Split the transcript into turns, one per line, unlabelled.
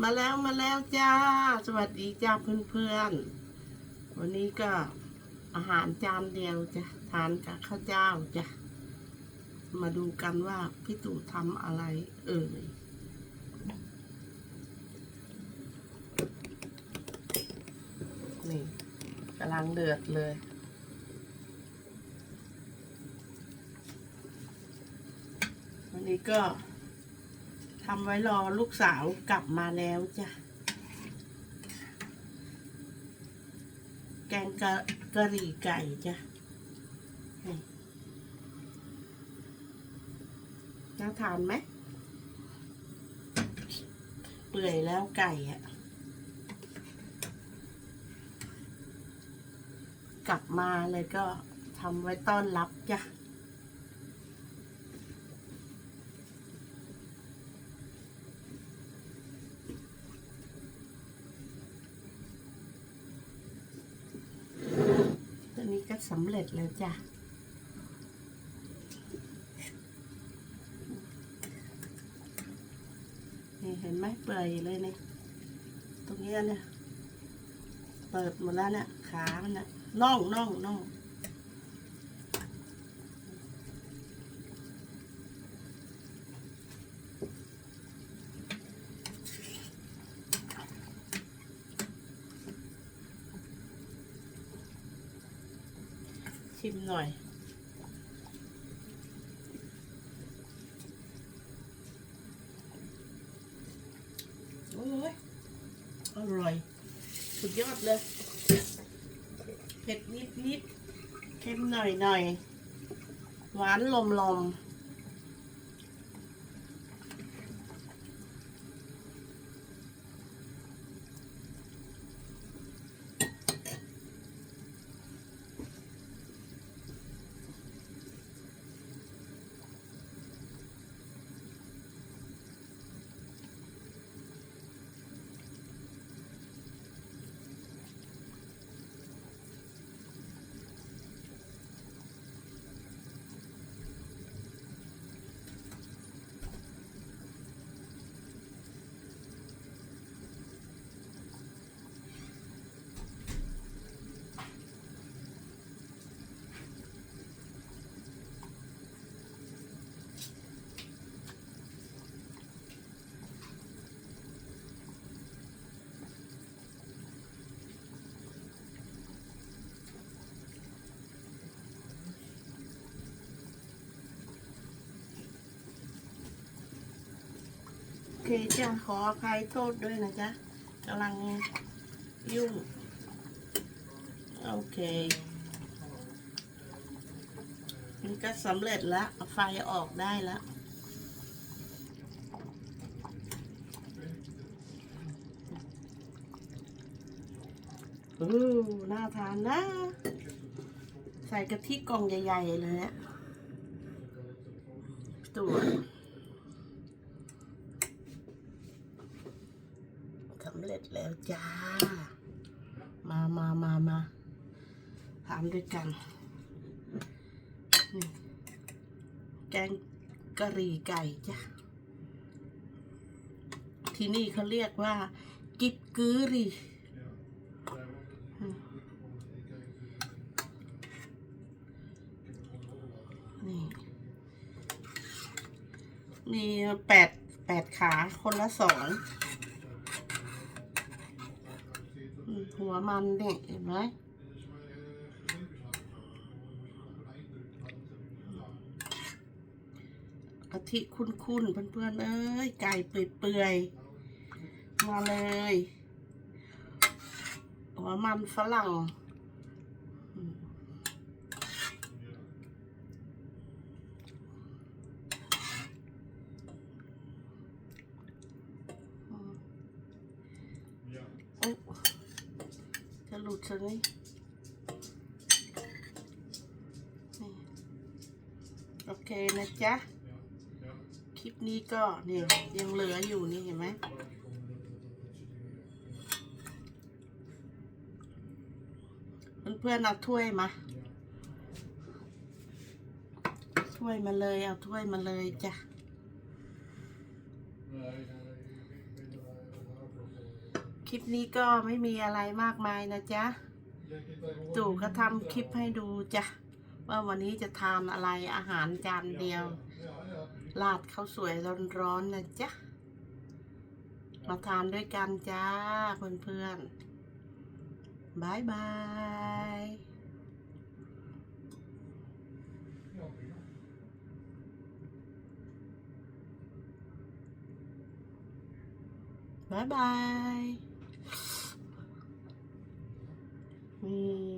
มาแล้วมาแล้วจ้า สวัสดีจ้าเพื่อนๆ วันนี้ก็อาหารจานเดียวจ้ะทานกับข้าวเจ้าจ้ะมาดูกันว่าพี่ตู่ทำอะไร เอ่ยนี่กำลังเดือดเลยวันนี้ก็ำไว้รอลูกสาวกลับมาแล้วจ้ะ แกงกะกะหรี่ไก่จ้ะน่าทานไหม เปื่อยแล้วไก่อะกลับมาเลยก็ทำไว้ต้อนรับจ้ะ ตอนนี้ก็ สำเร็จแล้วจ้ะนี่เห็นไหมเปื่อยเลยเนี่ยตรงนี้เนี่ยเปิดหมดแล้วเนี่ยขามันเนี่ยน่องน่องน่อง ชิมหน่อย โอ้ยอร่อย สุดยอดเลย เผ็ดนิดนิดเค็มหน่อยหน่อย หวานลมลม เคจ้ะขออภัยโทษด้วยนะจ๊ะกำลังยุ่ง โอเคมันก็สำเร็จแล้วไฟออกได้แล้วอน่าทานนะ ใส่กะทิกล่องใหญ่ ๆ เลยอะตัวสำเร็ จ้า มามามามาทานด้วยกันนี่แกงกะหรี่ไก่จ้ะ ที่นี่เขาเรียกว่า กิบกือรีนี่มีแปดแปดขาคนละสองอืม หัวมันเนี่ยเห็นไหมกะทิคุ้นๆเพื่อนๆเอ้ย ไก่เปื่อยๆมาเลย หัวมันฝรั่งอืม อืมโอ้จะหลุ ดซะนี่นี่โอเคนะจ๊ะ คลิปนี้ก็เนี่ยยังเหลืออยู่นี่เห็นไหมเพื่อนๆเอาถ้วยมา ถ้วยมาเลย เอาถ้วยมาเลยจ้ะ ลิปนี้ก็ไม่มีอะไรมากมายนะจ๊ะตู่ก็ทำคลิปให้ดูจ้ะว่าวันนี้จะทานอะไรอาหารจานเดียวราดข้าวสวยร้อนๆนะจ๊ะมาทานด้วยกันจ้าเพื่อนๆบายบายบายบาย นี่